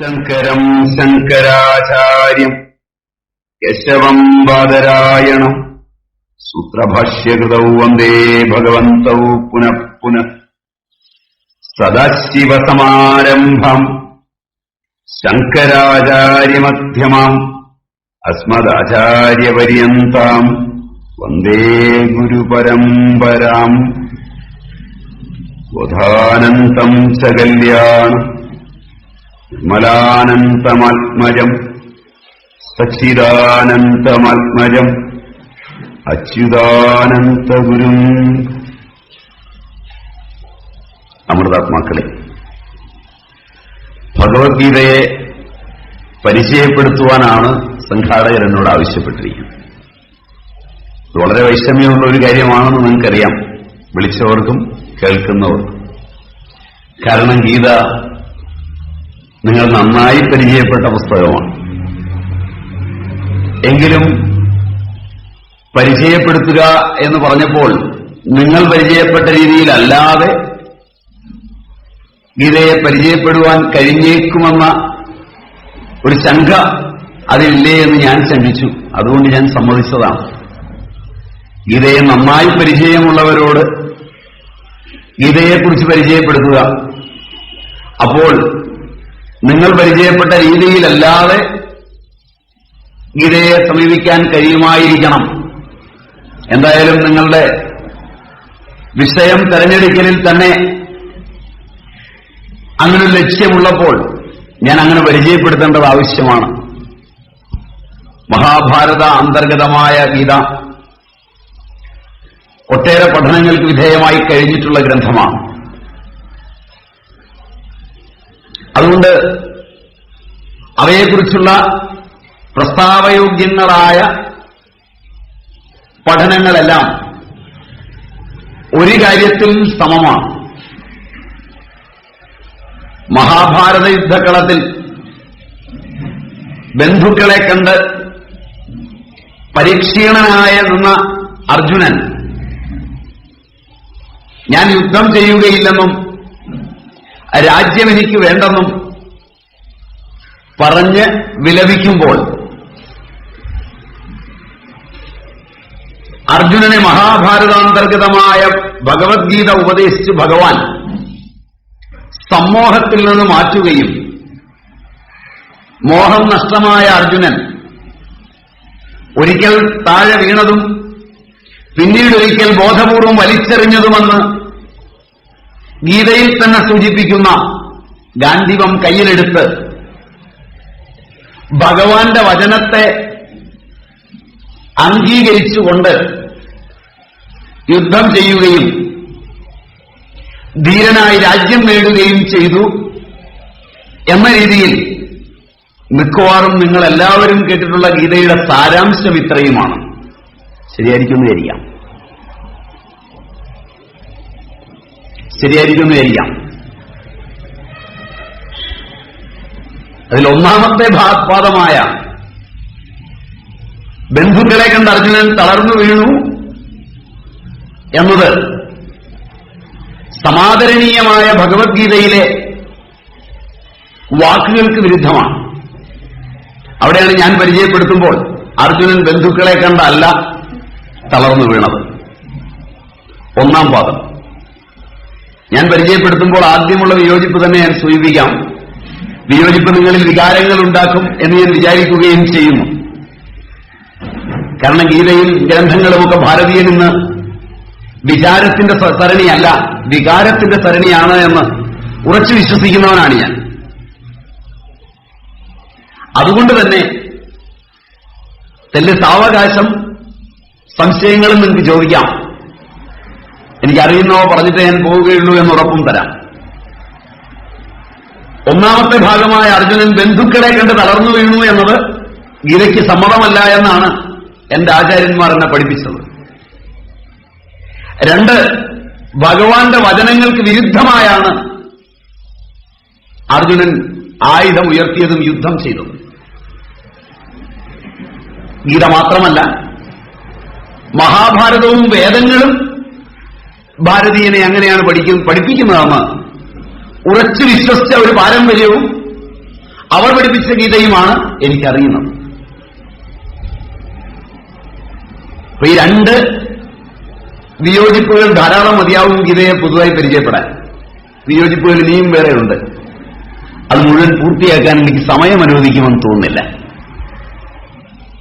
ശങ്കരം ശങ്കരാചാര്യം യശവം ബാദരായണം സൂത്രഭാഷ്യകൃതൗ വന്ദേ ഭഗവന്തൗ പുനഃ പുനഃ സദാശിവസമാരംഭം ശങ്കരാചാര്യമധ്യമാം അസ്മദാചാര്യപര്യന്താം വന്ദേ ഗുരുപരമ്പരാം ബോധാനന്തം ച കല്യാണം നിർമ്മലാനന്തമാത്മജം സച്ചിദാനന്തമാത്മജം അച്യുതാനന്തഗുരും. അമൃതാത്മാക്കളെ ഭഗവത്ഗീതയെ പരിചയപ്പെടുത്തുവാനാണ് സംഘാടകർ എന്നോട് ആവശ്യപ്പെട്ടിരിക്കുന്നത് വളരെ വൈഷമ്യമുള്ള ഒരു കാര്യമാണെന്ന് നിങ്ങൾക്കറിയാം. വിളിച്ചവർക്കും കേൾക്കുന്നവർക്കും. കാരണം ഗീത നിങ്ങൾ നന്നായി പരിചയപ്പെട്ട പുസ്തകമാണ്. എങ്കിലും പരിചയപ്പെടുത്തുക എന്ന് പറഞ്ഞപ്പോൾ നിങ്ങൾ പരിചയപ്പെട്ട രീതിയിലല്ലാതെ ഗീതയെ പരിചയപ്പെടുവാൻ കഴിഞ്ഞേക്കുമെന്ന ഒരു ശങ്ക അതിലില്ലേ എന്ന് ഞാൻ ശങ്കിച്ചു. അതുകൊണ്ട് ഞാൻ സമ്മതിച്ചതാണ്. ഗീതയെ നന്നായി പരിചയമുള്ളവരോട് ഗീതയെക്കുറിച്ച് പരിചയപ്പെടുത്തുക. അപ്പോൾ നിങ്ങൾ പരിചയപ്പെട്ട രീതിയിലല്ലാതെ ഗീതയെ സമീപിക്കാൻ കഴിയുമായിരിക്കണം. എന്തായാലും നിങ്ങളുടെ വിഷയം തെരഞ്ഞെടുക്കലിൽ തന്നെ അങ്ങനെ ലക്ഷ്യമുള്ളപ്പോൾ ഞാൻ അങ്ങനെ പരിചയപ്പെടുത്തേണ്ടത് ആവശ്യമാണ്. മഹാഭാരത അന്തർഗതമായ ഗീത ഒട്ടേറെ പഠനങ്ങൾക്ക് വിധേയമായി കഴിഞ്ഞിട്ടുള്ള ഗ്രന്ഥമാണ്. അതുകൊണ്ട് അവയെക്കുറിച്ചുള്ള പ്രസ്താവയോഗ്യങ്ങളായ പഠനങ്ങളെല്ലാം ഒരു കാര്യത്തിൽ സമമാണ്. മഹാഭാരത യുദ്ധക്കളത്തിൽ ബന്ധുക്കളെ കണ്ട് പരീക്ഷീണനായ നിന്ന അർജുനൻ ഞാൻ യുദ്ധം ചെയ്യുകയില്ലെന്നും രാജ്യം എനിക്ക് വേണ്ടെന്നും പറഞ്ഞ് വിലപിക്കുമ്പോൾ അർജുനനെ മഹാഭാരതാന്തർഗതമായ ഭഗവത്ഗീത ഉപദേശിച്ച് ഭഗവാൻ സമ്മോഹത്തിൽ നിന്ന് മാറ്റുകയും മോഹം നഷ്ടമായ അർജുനൻ ഒരിക്കൽ താഴെ വീണതും പിന്നീടൊരിക്കൽ ബോധപൂർവം വലിച്ചെറിഞ്ഞതുമെന്ന് ഗീതയിൽ തന്നെ സൂചിപ്പിക്കുന്ന ഗാന്ധിവം കയ്യിലെടുത്ത് ഭഗവാന്റെ വചനത്തെ അംഗീകരിച്ചുകൊണ്ട് യുദ്ധം ചെയ്യുകയും ധീരനായി രാജ്യം നേടുകയും ചെയ്തു എന്ന രീതിയിൽ മിക്കവാറും നിങ്ങൾ എല്ലാവരും കേട്ടിട്ടുള്ള ഗീതയുടെ സാരാംശം ഇത്രയുമാണ്. ശരിയായിരിക്കും വിചാരിക്കാം. ശരിയായിരിക്കും വിചാരിക്കാം അതിൽ ഒന്നാമത്തെ ഭാഗപാദമായ ബന്ധുക്കളെ കണ്ട് അർജുനൻ തളർന്നു വീണു എന്നത് സമാദരണീയമായ ഭഗവത്ഗീതയിലെ വാക്കുകൾക്ക് വിരുദ്ധമാണ്. അവിടെയാണ് ഞാൻ പരിചയപ്പെടുത്തുമ്പോൾ അർജുനൻ ബന്ധുക്കളെ കണ്ടല്ല തളർന്നു വീണത്. ഒന്നാം പാദം. ഞാൻ പരിചയപ്പെടുത്തുമ്പോൾ ആദ്യമുള്ള വിയോജിപ്പ് തന്നെ ഞാൻ സൂചിപ്പിക്കാം. വിയോജിപ്പ് നിങ്ങളിൽ വികാരങ്ങൾ ഉണ്ടാക്കും എന്ന് ഞാൻ വിചാരിക്കുകയും ചെയ്യുന്നു. കാരണം ഗീതയും ഗ്രന്ഥങ്ങളുമൊക്കെ ഭാരതീയൻ ഇന്ന് വിചാരത്തിന്റെ സരണിയല്ല വികാരത്തിന്റെ സരണിയാണ് എന്ന് ഉറച്ചു വിശ്വസിക്കുന്നവനാണ് ഞാൻ. അതുകൊണ്ട് തന്നെ തെല്ല് സാവകാശം സംശയങ്ങളും നിങ്ങൾക്ക് ചോദിക്കാം. എനിക്കറിയുന്നവ പറഞ്ഞിട്ടേ ഞാൻ പോവുകയുള്ളൂ എന്ന് ഉറപ്പും തരാം. ഒന്നാമത്തെ ഭാഗമായ അർജുനൻ ബന്ധുക്കളെ കണ്ട് തളർന്നു വീണു എന്നത് ഗീതയ്ക്ക് സമ്മതമല്ല എന്നാണ് എന്റെ ആചാര്യന്മാർ എന്നെ പഠിപ്പിച്ചത്. രണ്ട് ഭഗവാന്റെ വചനങ്ങൾക്ക് വിരുദ്ധമായാണ് അർജുനൻ ആയുധം ഉയർത്തിയതും യുദ്ധം ചെയ്തതും. ഗീത മാത്രമല്ല മഹാഭാരതവും വേദങ്ങളും ഭാരതീയനെ അങ്ങനെയാണ് പഠിക്കും പഠിപ്പിക്കുന്നതാണ് ഉറച്ചു വിശ്വസിച്ച ഒരു പാരമ്പര്യവും അവർ പഠിപ്പിച്ച ഗീതയുമാണ് എനിക്കറിയുന്നത്. അപ്പൊ ഈ രണ്ട് വിയോജിപ്പുകൾ ധാരാളം മതിയാവും ഗീതയെ പുതുതായി പരിചയപ്പെടാൻ. വിയോജിപ്പുകൾ ഇനിയും വേറെയുണ്ട്. അത് മുഴുവൻ പൂർത്തിയാക്കാൻ എനിക്ക് സമയം അനുവദിക്കുമെന്ന് തോന്നുന്നില്ല.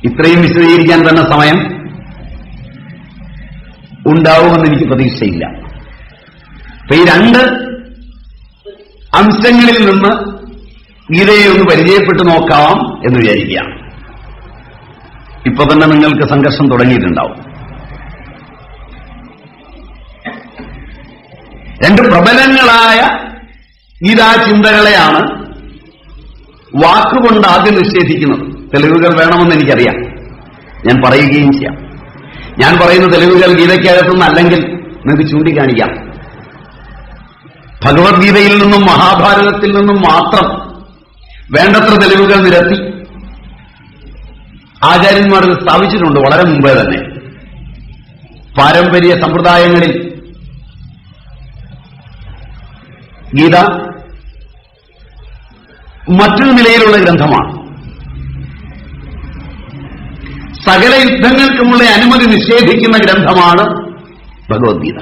ഇത്രയും വിശദീകരിക്കാൻ തന്നെ സമയം ഉണ്ടാവുമെന്ന് എനിക്ക് പ്രതീക്ഷയില്ല. അപ്പൊ ഈ രണ്ട് അംശങ്ങളിൽ നിന്ന് ഗീതയെ ഒന്ന് പരിചയപ്പെട്ടു നോക്കാം എന്ന് വിചാരിക്കുക. ഇപ്പൊ തന്നെ നിങ്ങൾക്ക് സംഘർഷം തുടങ്ങിയിട്ടുണ്ടാവും. രണ്ട് പ്രബലങ്ങളായ ഗീതാചിന്തകളെയാണ് വാക്കുകൊണ്ട് ആദ്യം നിഷേധിക്കുന്നത്. തെളിവുകൾ വേണമെന്ന് എനിക്കറിയാം. ഞാൻ പറയുകയും ചെയ്യാം. ഞാൻ പറയുന്ന തെളിവുകൾ ഗീതയ്ക്കകത്തുനിന്ന് അല്ലെങ്കിൽ നിങ്ങൾക്ക് ചൂണ്ടിക്കാണിക്കാം. ഭഗവത്ഗീതയിൽ നിന്നും മഹാഭാരതത്തിൽ നിന്നും മാത്രം വേണ്ടത്ര തെളിവുകൾ നിരത്തി ആചാര്യന്മാർ സ്ഥാപിച്ചിട്ടുണ്ട് വളരെ മുമ്പേ തന്നെ. പാരമ്പര്യ സമ്പ്രദായങ്ങളിൽ ഗീത മറ്റൊരു നിലയിലുള്ള ഗ്രന്ഥമാണ്. സകല യുദ്ധങ്ങൾക്കുമുള്ള അനുമതി നിഷേധിക്കുന്ന ഗ്രന്ഥമാണ് ഭഗവത്ഗീത.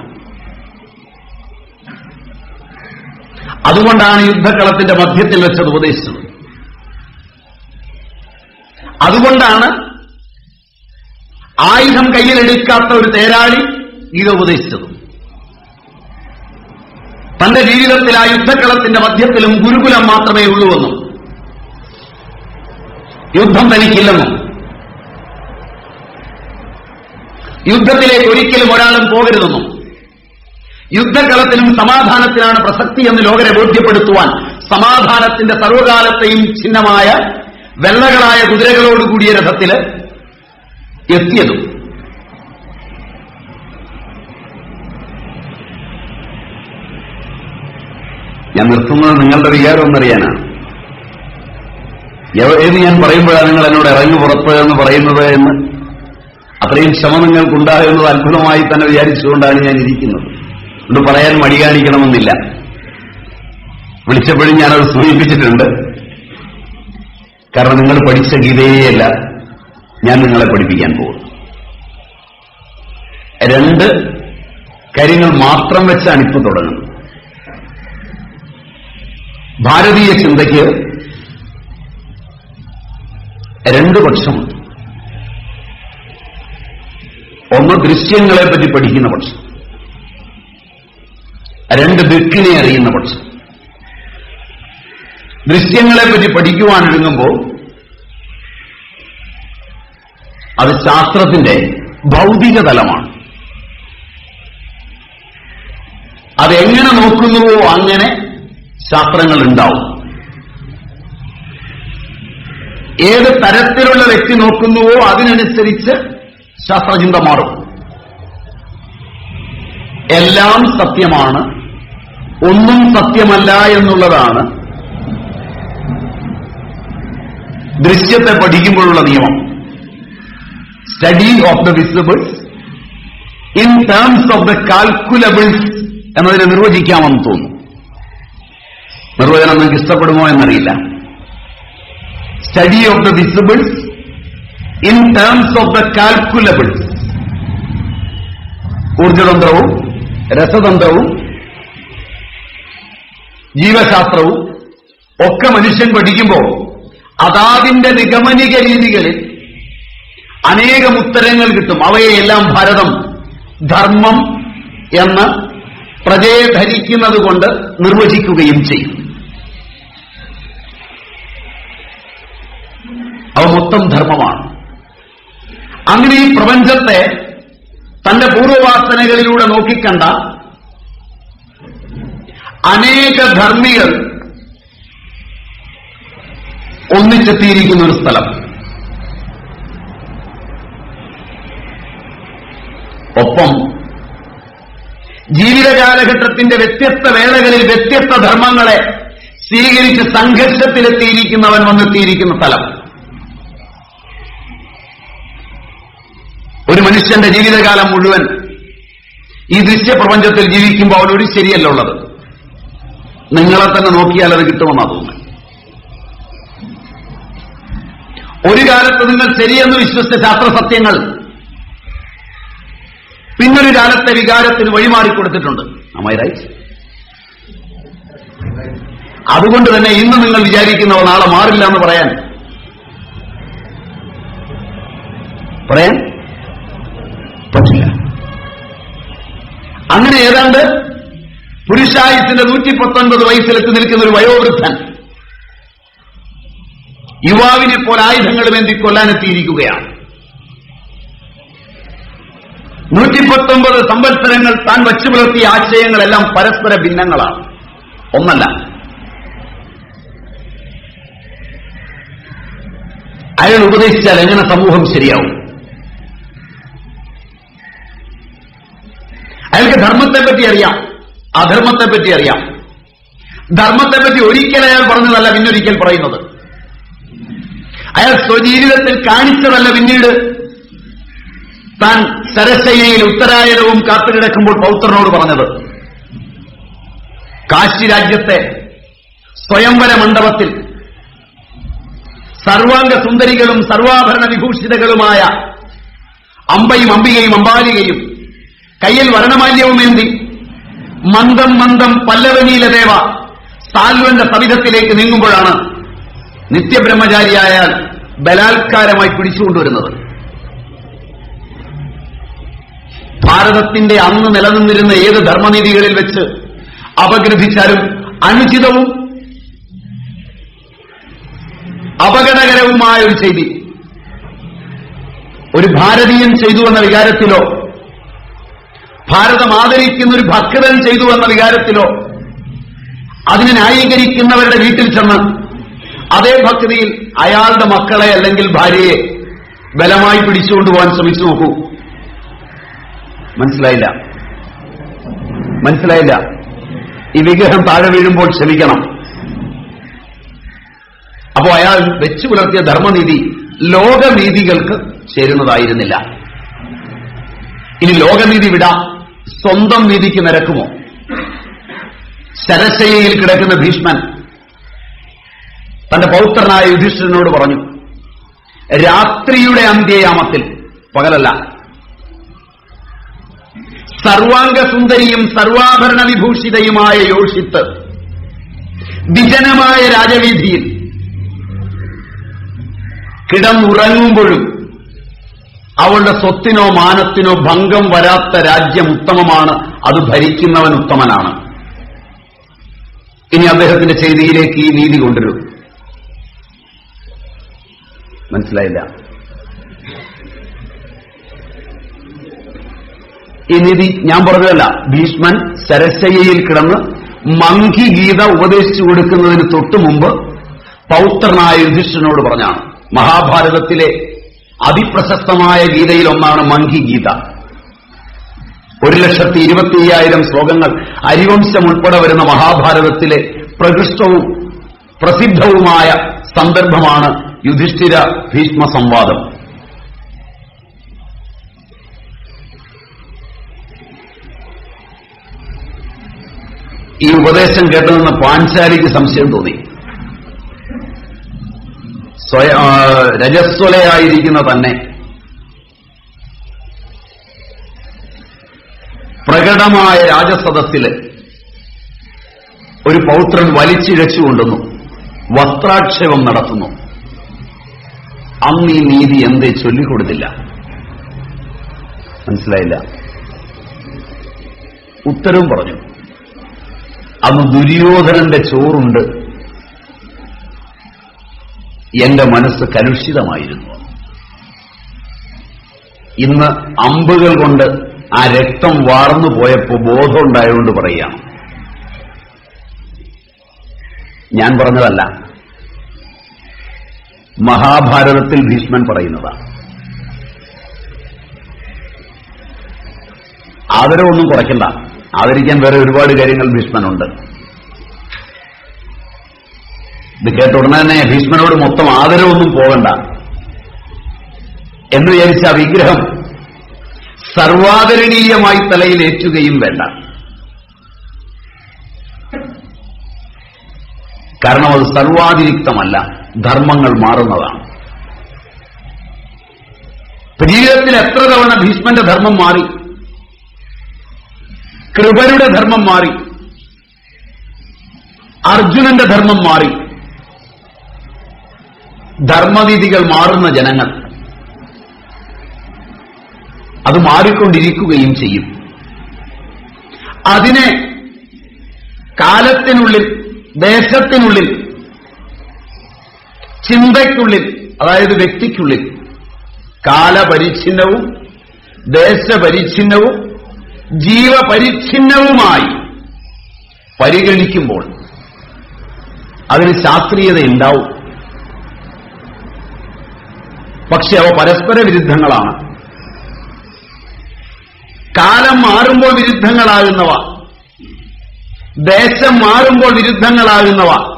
അതുകൊണ്ടാണ് യുദ്ധക്കളത്തിന്റെ മധ്യത്തിൽ വെച്ചത് ഉപദേശിച്ചത്. അതുകൊണ്ടാണ് ആയുധം കയ്യിലെടുക്കാത്ത ഒരു തേരാളി ഗീത ഉപദേശിച്ചത്. തന്റെ ജീവിതത്തിൽ ആ യുദ്ധക്കളത്തിന്റെ മധ്യത്തിലും ഗുരുകുലം മാത്രമേ ഉള്ളൂവെന്നും യുദ്ധം തനിക്കില്ലെന്നും. യുദ്ധത്തിലേക്ക് ഒരിക്കലും ഒരാളും പോകരുതെന്നും യുദ്ധകളത്തിലും സമാധാനത്തിനാണ് പ്രസക്തി എന്ന് ലോകരെ ബോധ്യപ്പെടുത്തുവാൻ സമാധാനത്തിന്റെ സർവകാലത്തെയും ചിഹ്നമായ വെള്ളകളായ കുതിരകളോടുകൂടിയ രഥത്തിൽ എത്തിയതും. ഞാൻ നിർത്തുന്നത് നിങ്ങളുടെ വികാരം ഒന്നറിയാനാണ്. ഏത് ഞാൻ പറയുമ്പോഴാണ് നിങ്ങൾ എന്നോട് ഇറങ്ങി പുറത്ത് എന്ന് പറയുന്നത് എന്ന്? അത്രയും ക്ഷമ നിങ്ങൾക്കുണ്ടാകുന്നത് അത്ഭുതമായി തന്നെ വിചാരിച്ചുകൊണ്ടാണ് ഞാൻ ഇരിക്കുന്നത്. അതുകൊണ്ട് പറയാൻ മടി കാണിക്കണമെന്നില്ല. വിളിച്ചപ്പോഴും ഞാനത് സൂചിപ്പിച്ചിട്ടുണ്ട്. കാരണം നിങ്ങൾ പഠിച്ച ഗീതയെയല്ല ഞാൻ നിങ്ങളെ പഠിപ്പിക്കാൻ പോകുന്നു. രണ്ട് കാര്യങ്ങൾ മാത്രം വെച്ചാണ് ഇപ്പൊ തുടങ്ങുന്നത്. ഭാരതീയ ചിന്തയ്ക്ക് രണ്ട് പക്ഷമുണ്ട്. ഒന്ന് ദൃശ്യങ്ങളെ പറ്റി പഠിക്കുന്ന പക്ഷം രണ്ട് ദിക്കിനെ അറിയുന്ന പക്ഷം ദൃശ്യങ്ങളെ പറ്റി പഠിക്കുവാനൊരുങ്ങുമ്പോൾ അത് ശാസ്ത്രത്തിന്റെ ഭൗതിക തലമാണ്. അതെങ്ങനെ നോക്കുന്നുവോ അങ്ങനെ ശാസ്ത്രങ്ങൾ ഉണ്ടാവും. ഏത് തരത്തിലുള്ള വ്യക്തി നോക്കുന്നുവോ അതിനനുസരിച്ച് ശാസ്ത്രചിന്ത മാറും. എല്ലാം സത്യമാണ് ഒന്നും സത്യമല്ല എന്നുള്ളതാണ് ദൃശ്യത്തെ പഠിക്കുമ്പോഴുള്ള നിയമം. Study of the visibles in terms of the calculables എന്നതിനെ നിർവചിക്കാമെന്ന് തോന്നുന്നു നിർവചനം നിങ്ങൾക്ക് ഇഷ്ടപ്പെടുമോ എന്നറിയില്ല. Study of the visibles in terms of the calculables ഊർജതന്ത്രവും രസതന്ത്രവും ജീവശാസ്ത്രവും ഒക്കെ മനുഷ്യൻ പഠിക്കുമ്പോൾ അതാതിന്റെ നിഗമനിക രീതികളിൽ അനേകം ഉത്തരങ്ങൾ കിട്ടും. അവയെല്ലാം ഭാരതം ധർമ്മം എന്ന് പ്രജയെ ധരിക്കുന്നത് കൊണ്ട് നിർവചിക്കുകയും ചെയ്യും. അവ മൊത്തം ധർമ്മമാണ്. അങ്ങനെ ഈ പ്രപഞ്ചത്തെ തന്റെ പൂർവവാസനകളിലൂടെ നോക്കിക്കണ്ട അനേക ധർമ്മികൾ ഒന്നിച്ചെത്തിയിരിക്കുന്ന ഒരു സ്ഥലം. ഒപ്പം ജീവിത കാലഘട്ടത്തിന്റെ വ്യത്യസ്ത വേളകളിൽ വ്യത്യസ്ത ധർമ്മങ്ങളെ സ്വീകരിച്ച് സംഘർഷത്തിലെത്തിയിരിക്കുന്നവൻ വന്നെത്തിയിരിക്കുന്ന സ്ഥലം. മനുഷ്യന്റെ ജീവിതകാലം മുഴുവൻ ഈ ദൃശ്യപ്രപഞ്ചത്തിൽ ജീവിക്കുമ്പോൾ അവനൊരു ശരിയല്ല ഉള്ളത്. നിങ്ങളെ തന്നെ നോക്കിയാൽ അത് കിട്ടുമെന്നാ തോന്നുന്നത് ഒരു കാലത്ത് നിങ്ങൾ ശരിയെന്ന് വിശ്വസിച്ച ശാസ്ത്ര സത്യങ്ങൾ പിന്നൊരു കാലത്തെ വികാരത്തിന് വഴിമാറിക്കൊടുത്തിട്ടുണ്ട് റൈറ്റ് അതുകൊണ്ട് തന്നെ ഇന്ന് നിങ്ങൾ വിചാരിക്കുന്നവ നാളെ മാറില്ല എന്ന് പറയാൻ. പറയാൻ? പറ്റില്ല. അങ്ങനെ ഏതാണ്ട് പുരുഷായുസിന്റെ നൂറ്റി പത്തൊൻപത് വയസ്സിലെത്തി നിൽക്കുന്ന ഒരു വയോവൃദ്ധൻ യുവാവിനെ പോലെ ആയുധങ്ങളുമേന്തി കൊല്ലാനെത്തിയിരിക്കുകയാണ്. നൂറ്റി പത്തൊമ്പത് സംവത്സരങ്ങൾ താൻ വച്ചു പുലർത്തിയ ആശയങ്ങളെല്ലാം പരസ്പര ഭിന്നങ്ങളാണ്. ഒന്നല്ല അയാൾ ഉപദേശിച്ചാൽ എങ്ങനെ സമൂഹം ശരിയാവും? ധർമ്മത്തെപ്പറ്റി അറിയാം. അധർമ്മത്തെപ്പറ്റി അറിയാം. ധർമ്മത്തെ പറ്റി ഒരിക്കൽ അയാൾ പറഞ്ഞതല്ല പിന്നൊരിക്കൽ പറയുന്നത്. അയാൾ സ്വജീവിതത്തിൽ കാണിച്ചതല്ല പിന്നീട്. താൻ സരസൈനയിൽ ഉത്തരായനവും കാത്തുകിടക്കുമ്പോൾ പൗത്രനോട് പറഞ്ഞത്. കാശി രാജ്യത്തെ സ്വയംവര മണ്ഡപത്തിൽ സർവാംഗ സുന്ദരികളും സർവാഭരണ വിഭൂഷിതകളുമായ അമ്പയും അംബികയും അമ്പാലികയും കയ്യിൽ വരണമാല്യവുമേന്തി മന്ദം മന്ദം പല്ലവനീലദേവ സാൽവന്റെ സവിധത്തിലേക്ക് നീങ്ങുമ്പോഴാണ് നിത്യബ്രഹ്മചാരിയായാൽ ബലാത്കാരമായി പിടിച്ചുകൊണ്ടുവരുന്നത്. ഭാരതത്തിന്റെ അന്ന് നിലനിന്നിരുന്ന ഏത് ധർമ്മനീതികളിൽ വെച്ച് അപഗ്രഥിച്ചാലും അനുചിതവും അപകടകരവുമായ ഒരു ചെയ്തി. ഒരു ഭാരതീയൻ ചെയ്തു എന്ന വികാരത്തിലോ ഭാരതം ആദരിക്കുന്ന ഒരു ഭക്തൻ ചെയ്തു എന്ന വികാരത്തിലോ അതിനെ ന്യായീകരിക്കുന്നവരുടെ വീട്ടിൽ ചെന്ന് അതേ ഭക്തിയിൽ അയാളുടെ മക്കളെ അല്ലെങ്കിൽ ഭാര്യയെ ബലമായി പിടിച്ചുകൊണ്ടുപോകാൻ ശ്രമിച്ചു നോക്കൂ. മനസ്സിലായില്ല? മനസ്സിലായില്ല? ഈ വിഗ്രഹം താഴെ വീഴുമ്പോൾ ക്ഷമിക്കണം. അപ്പോ അയാൾ വെച്ചു പുലർത്തിയ ധർമ്മനീതി ലോകനീതികൾക്ക് ചേരുന്നതായിരുന്നില്ല. ഇനി ലോകനീതി വിടാം. സ്വന്തം നീതിക്ക് നിരക്കുമോ? ശരശയിയിൽ കിടക്കുന്ന ഭീഷ്മൻ തന്റെ പൗത്രനായ യുധിഷ്ഠിരനോട് പറഞ്ഞു രാത്രിയുടെ അന്ത്യയാമത്തിൽ പകലല്ല. സർവാംഗസുന്ദരിയും സർവാഭരണ വിഭൂഷിതയുമായ യോഷിത്ത് വിജനമായ രാജവീതിയിൽ കിടന്നുറങ്ങുമ്പോഴും അവളുടെ സ്വത്തിനോ മാനത്തിനോ ഭംഗം വരാത്ത രാജ്യം ഉത്തമമാണ്. അത് ഭരിക്കുന്നവൻ ഉത്തമനാണ്. ഇനി അദ്ദേഹത്തിന്റെ ചെയ്തിയിലേക്ക് ഈ നീതി കൊണ്ടുവരും. മനസ്സിലായില്ല? ഈ നീതി ഞാൻ പറഞ്ഞതല്ല. ഭീഷ്മൻ സരസയ്യയിൽ കിടന്ന് മങ്കി ഗീത ഉപദേശിച്ചു കൊടുക്കുന്നതിന് തൊട്ടു മുമ്പ് പൗത്രനായ യുധിഷ്ഠനോട് പറഞ്ഞാണ്. മഹാഭാരതത്തിലെ അതിപ്രശസ്തമായ ഗീതയിൽ ഒന്നാണ് മങ്കി ഗീത. ഒരു ലക്ഷത്തി ഇരുപത്തി അയ്യായിരം ശ്ലോകങ്ങൾ അരിവംശം ഉൾപ്പെടെ വരുന്ന മഹാഭാരതത്തിലെ പ്രകൃഷ്ടവും പ്രസിദ്ധവുമായ സന്ദർഭമാണ് യുധിഷ്ഠിര ഭീഷ്മ സംവാദം. ഈ ഉപദേശം കേട്ടതെന്ന് പാഞ്ചാലിക്ക് സംശയം തോന്നി. സ്വയ രജസ്വലയായിരിക്കുന്ന തന്നെ. പ്രകടമായ രാജസദസ്സിൽ ഒരു പൗത്രൻ വലിച്ചിഴച്ചു കൊണ്ടുന്നു വസ്ത്രാക്ഷേപം നടത്തുന്നു. അന്ന് ഈ നീതി എന്തേ ചൊല്ലിക്കൊടുത്തില്ല. മനസ്സിലായില്ല. ഉത്തരവും പറഞ്ഞു. അന്ന് ദുര്യോധനന്റെ ചോറുണ്ട്. എന്റെ മനസ്സ് കലുഷിതമായിരുന്നു. ഇന്ന് അമ്പുകൾ കൊണ്ട് ആ രക്തം വാർന്നു പോയപ്പോ ബോധമുണ്ടായതുകൊണ്ട് പറയുകയാണ്. ഞാൻ പറഞ്ഞതല്ല. മഹാഭാരതത്തിൽ ഭീഷ്മൻ പറയുന്നതാണ്. ആദരവൊന്നും കുറയ്ക്കണ്ട. ആദരിക്കാൻ വേറെ ഒരുപാട് കാര്യങ്ങൾ ഭീഷ്മനുണ്ട്. ഇത് കേട്ട ഉടനെ തന്നെ ഭീഷ്മനോട് മൊത്തം ആദരവൊന്നും പോകണ്ട. എന്ന് വിചാരിച്ച ആ വിഗ്രഹം സർവാദരണീയമായി തലയിലേറ്റുകയും വേണ്ട. കാരണം അത് സർവാതിരിക്തമല്ല ധർമ്മങ്ങൾ മാറുന്നതാണ്. ജീവിതത്തിൽ എത്ര തവണ ഭീഷ്മന്റെ ധർമ്മം മാറി കൃപരുടെ ധർമ്മം മാറി അർജുനന്റെ ധർമ്മം മാറി ധർമ്മവിധികൾ മാറുന്ന ജനങ്ങൾ. അത് മാറിക്കൊണ്ടിരിക്കുകയും ചെയ്യും. അതിനെ കാലത്തിനുള്ളിൽ ദേശത്തിനുള്ളിൽ ചിന്തയ്ക്കുള്ളിൽ അതായത് വ്യക്തിക്കുള്ളിൽ കാലപരിച്ഛിന്നവും ദേശപരിച്ഛിന്നവും ജീവപരിച്ഛിന്നവുമായി പരിഗണിക്കുമ്പോൾ അതിന് ശാസ്ത്രീയത ഉണ്ടാവും പക്ഷെ അവ പരസ്പര വിരുദ്ധങ്ങളാണ്. കാലം മാറുമ്പോൾ വിരുദ്ധങ്ങളാകുന്നവ. ദേശം മാറുമ്പോൾ വിരുദ്ധങ്ങളാകുന്നവ.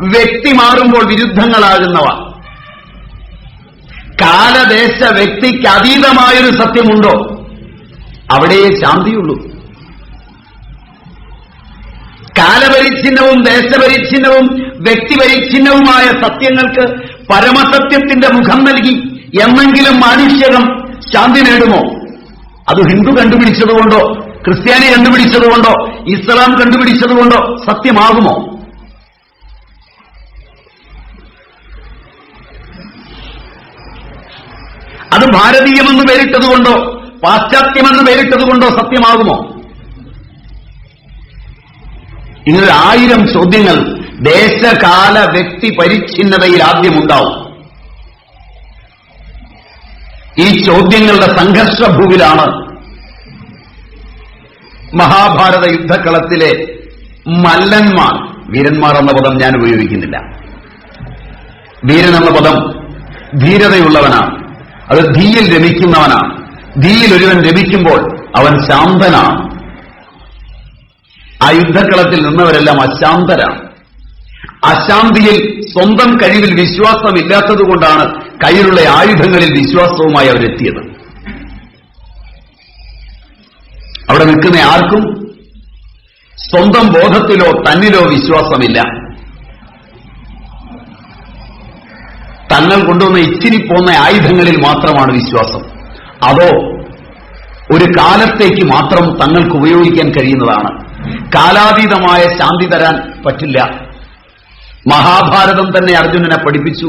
വ്യക്തി മാറുമ്പോൾ വിരുദ്ധങ്ങളാകുന്നവ. കാലദേശ വ്യക്തിക്ക് അതീതമായൊരു സത്യമുണ്ടോ? അവിടെ ശാന്തിയുള്ളൂ. കാലപരിച്ഛിന്നവും ദേശപരിച്ഛിന്നവും വ്യക്തിപരിച്ഛിന്നവുമായ സത്യങ്ങൾക്ക് പരമസത്യത്തിന്റെ മുഖം നൽകി എന്നെങ്കിലും മാനുഷ്യകം ശാന്തി നേടുമോ? അത് ഹിന്ദു കണ്ടുപിടിച്ചതുകൊണ്ടോ ക്രിസ്ത്യാനി കണ്ടുപിടിച്ചതുകൊണ്ടോ ഇസ്ലാം കണ്ടുപിടിച്ചതുകൊണ്ടോ സത്യമാകുമോ? അത് ഭാരതീയമെന്ന് പേരിട്ടതുകൊണ്ടോ പാശ്ചാത്യമെന്ന് പേരിട്ടതുകൊണ്ടോ സത്യമാകുമോ? ഇങ്ങനെ ആയിരം ചോദ്യങ്ങൾ ദേശകാല വ്യക്തി പരിച്ഛിന്നതയിൽ ആദ്യമുണ്ടാവും ഈ ചോദ്യങ്ങളുടെ സംഘർഷഭൂവിലാണ് മഹാഭാരത യുദ്ധക്കളത്തിലെ മല്ലന്മാർ. വീരന്മാർ എന്ന പദം ഞാൻ ഉപയോഗിക്കുന്നില്ല. വീരൻ എന്ന പദം ധീരതയുള്ളവനാണ്. അത് ധീയിൽ രമിക്കുന്നവനാണ്. ധീയിൽ ഒരുവൻ രമിക്കുമ്പോൾ അവൻ ശാന്തനാണ്. ആ യുദ്ധക്കളത്തിൽ നിന്നവരെല്ലാം അശാന്തരാണ്. അശാന്തിയിൽ സ്വന്തം കഴിവിൽ വിശ്വാസമില്ലാത്തതുകൊണ്ടാണ് കയ്യിലുള്ള ആയുധങ്ങളിൽ വിശ്വാസവുമായി അവരെത്തിയത്. അവിടെ നിൽക്കുന്ന ആർക്കും സ്വന്തം ബോധത്തിലോ തന്നിലോ വിശ്വാസമില്ല. തങ്ങൾ കൊണ്ടുവന്ന ഇച്ചിരി പോന്ന ആയുധങ്ങളിൽ മാത്രമാണ് വിശ്വാസം. അതോ ഒരു കാലത്തേക്ക് മാത്രം തങ്ങൾക്ക് ഉപയോഗിക്കാൻ കഴിയുന്നതാണ്. കാലാതീതമായ ശാന്തി തരാൻ പറ്റില്ല. മഹാഭാരതം തന്നെ അർജുനനെ പഠിപ്പിച്ചു.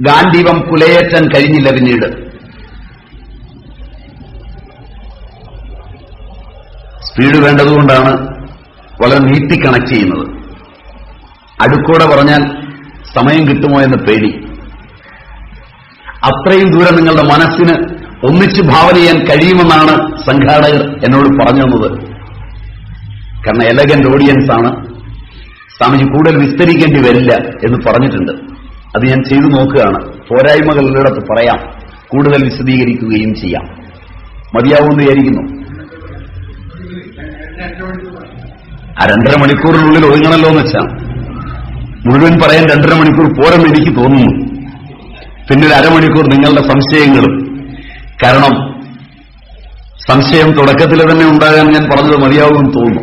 ഗാന്ധീവം കുലയേറ്റാൻ കഴിഞ്ഞില്ല പിന്നീട്. സ്പീഡ് വേണ്ടതുകൊണ്ടാണ് വളരെ നീട്ടി കണക്ട് ചെയ്യുന്നത്. അടുക്കൂടെ പറഞ്ഞാൽ സമയം കിട്ടുമോ എന്ന് പേടി. അത്രയും ദൂരം നിങ്ങളുടെ മനസ്സിന് ഒന്നിച്ച് ഭാവന ചെയ്യാൻ കഴിയുമെന്നാണ് സംഘാടകർ എന്നോട് പറഞ്ഞു തന്നത്. കാരണം എലഗന്റ് ഓഡിയൻസ് ആണ്. സ്വാമിജി കൂടുതൽ വിസ്തരിക്കേണ്ടി വരില്ല എന്ന് പറഞ്ഞിട്ടുണ്ട്. അത് ഞാൻ ചെയ്തു നോക്കുകയാണ്. പോരായ്മകളുള്ളിടത്ത് പറയാം. കൂടുതൽ വിശദീകരിക്കുകയും ചെയ്യാം. മതിയാവുമെന്ന് വിചാരിക്കുന്നു. ആ രണ്ടര മണിക്കൂറിനുള്ളിൽ ഒതുങ്ങണല്ലോ എന്ന് വെച്ചാൽ മുഴുവൻ പറയാൻ രണ്ടര മണിക്കൂർ പോരെന്ന് എനിക്ക് തോന്നുന്നു. പിന്നെ ഒരു അരമണിക്കൂർ നിങ്ങളുടെ സംശയങ്ങളും. കാരണം സംശയം തുടക്കത്തിൽ തന്നെ ഉണ്ടാകാൻ ഞാൻ പറഞ്ഞത് മതിയാവുമെന്ന് തോന്നുന്നു.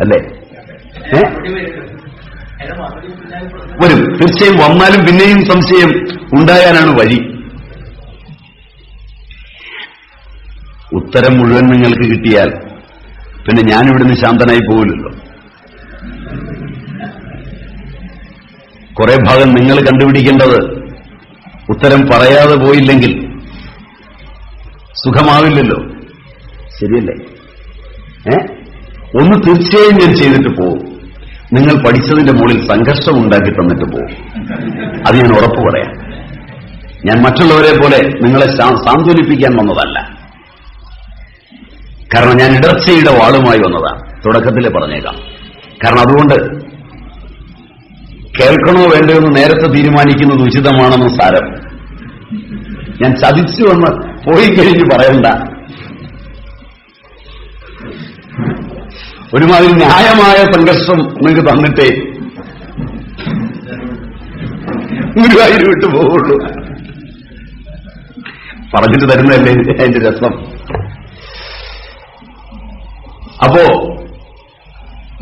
അല്ലേ? വരും. തീർച്ചയായും വന്നാലും പിന്നെയും സംശയം ഉണ്ടാകാനാണ് വഴി. ഉത്തരം മുഴുവൻ നിങ്ങൾക്ക് കിട്ടിയാൽ പിന്നെ ഞാനിവിടുന്ന് ശാന്തനായി പോകില്ലല്ലോ കുറെ ഭാഗം നിങ്ങൾ കണ്ടുപിടിക്കേണ്ടത് ഉത്തരം പറയാതെ പോയില്ലെങ്കിൽ സുഖമാവില്ലല്ലോ. ശരിയല്ലേ? ഏ? ഒന്ന് തീർച്ചയായും ഞാൻ ചെയ്തിട്ട് പോകും നിങ്ങൾ പഠിച്ചതിന്റെ മുകളിൽ സംഘർഷം ഉണ്ടാക്കി തന്നിട്ട് പോകും അത് ഞാൻ ഉറപ്പു പറയാം. ഞാൻ മറ്റുള്ളവരെ പോലെ നിങ്ങളെ സാന്ത്വനിപ്പിക്കാൻ വന്നതല്ല. കാരണം ഞാൻ ഇടർച്ചയുടെ വാളുമായി വന്നതാണ്. തുടക്കത്തിൽ പറഞ്ഞേക്കാം. കാരണം അതുകൊണ്ട് കേൾക്കണോ വേണ്ടോ എന്ന് നേരത്തെ തീരുമാനിക്കുന്നത് ഉചിതമാണെന്ന് സാരം. ഞാൻ ചതിച്ചു എന്ന് പോയി കഴിഞ്ഞ് പറയണ്ട. ഒരുമാതിരി ന്യായമായ സംഘർഷം നിങ്ങൾക്ക് തന്നിട്ടേ. ഗുരുവായൂർ വിട്ടു പോവുള്ളൂ. പറഞ്ഞിട്ട് തരുന്നതല്ലേ അതിന്റെ രസം? അപ്പോ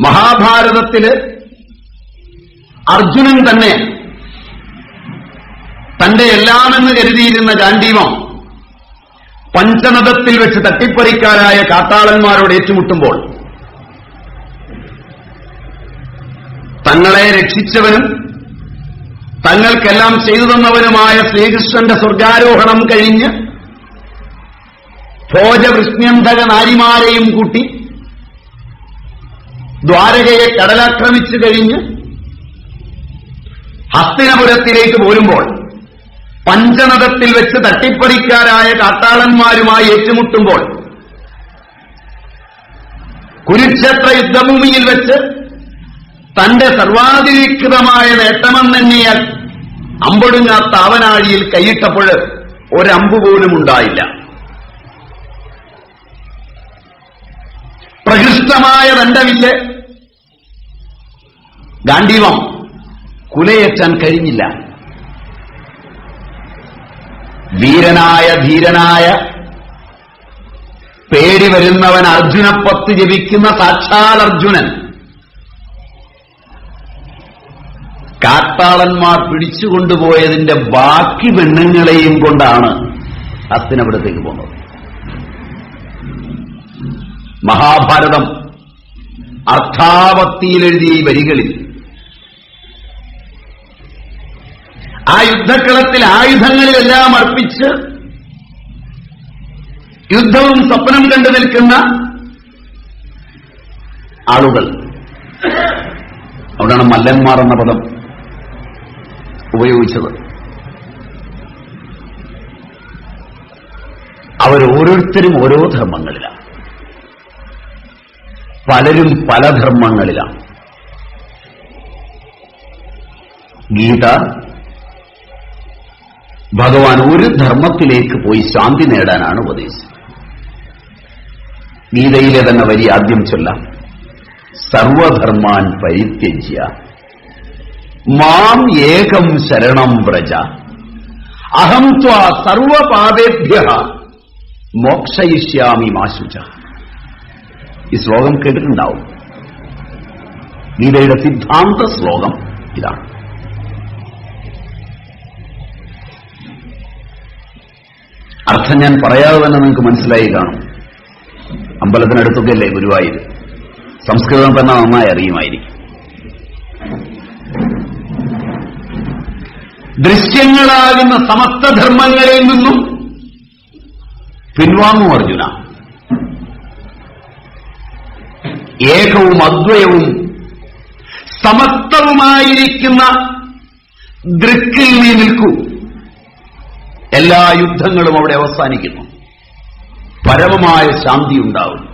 മഹാഭാരതത്തിൽ അർജുനൻ തന്നെ തന്റെ എല്ലാമെന്ന് കരുതിയിരുന്ന ഗാന്ധീവം പഞ്ചനദത്തിൽ വെച്ച് തട്ടിപ്പറിക്കാരായ കാട്ടാളന്മാരോട് ഏറ്റുമുട്ടുമ്പോൾ തങ്ങളെ രക്ഷിച്ചവനും തങ്ങൾക്കെല്ലാം ചെയ്തു തന്നവനുമായ ശ്രീകൃഷ്ണന്റെ സ്വർഗാരോഹണം കഴിഞ്ഞ് ഭോജവൃഷ്ണ്യന്ധക നാരിമാരെയും കൂട്ടി ദ്വാരകയെ കടലാക്രമിച്ചു കഴിഞ്ഞ് ഹസ്തിനപുരത്തിലേക്ക് പോരുമ്പോൾ പഞ്ചനദത്തിൽ വെച്ച് തട്ടിപ്പറിക്കാരായ കാട്ടാളന്മാരുമായി ഏറ്റുമുട്ടുമ്പോൾ കുരുക്ഷേത്ര യുദ്ധഭൂമിയിൽ വെച്ച് തന്റെ സർവാതിരീകൃതമായ നേട്ടമെന്നെണ്ണിയാൽ അമ്പൊടുങ്ങാത്ത അവനാഴിയിൽ കൈയിട്ടപ്പോൾ ഒരമ്പ് പോലും ഉണ്ടായില്ല. പ്രകൃഷ്ടമായ തന്റെ വില്ല് ഗാന്ധീവം കുലയേറ്റാൻ കഴിഞ്ഞില്ല. വീരനായ ധീരനായ പേടി വരുന്നവൻ അർജുനപ്പത്ത് ജപിക്കുന്ന സാക്ഷാൽ അർജുനൻ കാട്ടാളന്മാർ പിടിച്ചുകൊണ്ടുപോയതിന്റെ ബാക്കി പെണ്ണുങ്ങളെയും കൊണ്ടാണ് അത്തിനവിടത്തേക്ക് പോകുന്നത്. മഹാഭാരതം അർത്ഥാവത്തിയിലെഴുതിയ ഈ വരികളിൽ ആ യുദ്ധക്കളത്തിൽ ആയുധങ്ങളിലെല്ലാം അർപ്പിച്ച് യുദ്ധവും സ്വപ്നം കണ്ടു നിൽക്കുന്ന ആളുകൾ. അവിടെയാണ് മല്ലന്മാർ എന്ന പദം. ഉപയോഗിച്ചത്. അവരോരോരുത്തരും ഓരോ ധർമ്മങ്ങളിലാണ്. പലരും പല ധർമ്മങ്ങളിലാണ്. ഗീത ഭഗവാൻ ഒരു ധർമ്മത്തിലേക്ക് പോയി ശാന്തി നേടാനാണ് ഉപദേശിച്ചത്. ഗീതയിലെ തന്നെ വരി ആദ്യം ചൊല്ലാം. സർവധർമാൻ പരിത്യജ്യ. മാം ഏകം ശരണം വ്രജ. അഹം ത്വാ സർവപാദേഭ്യ മോക്ഷയിഷ്യാമി മാശുച ഈ ശ്ലോകം കേട്ടിട്ടുണ്ടാവും. ഗീതയുടെ സിദ്ധാന്ത ശ്ലോകം ഇതാണ്. അർത്ഥം ഞാൻ പറയാതെ തന്നെ നിങ്ങൾക്ക് മനസ്സിലായി കാണും. അമ്പലത്തിനടുത്തൊക്കെയല്ലേ ഗുരുവായൂർ സംസ്കൃതം തന്നെ നന്നായി അറിയുമായിരിക്കും. ദൃശ്യങ്ങളാകുന്ന സമസ്ത ധർമ്മങ്ങളിൽ നിന്നും പിൻവാങ്ങും അർജുന. ഏകവും അദ്വയവും സമസ്തവുമായിരിക്കുന്ന ദൃക്കിൽ നീ നിൽക്കൂ. എല്ലാ യുദ്ധങ്ങളും അവിടെ അവസാനിക്കുന്നു. പരമമായ ശാന്തി ഉണ്ടാവും.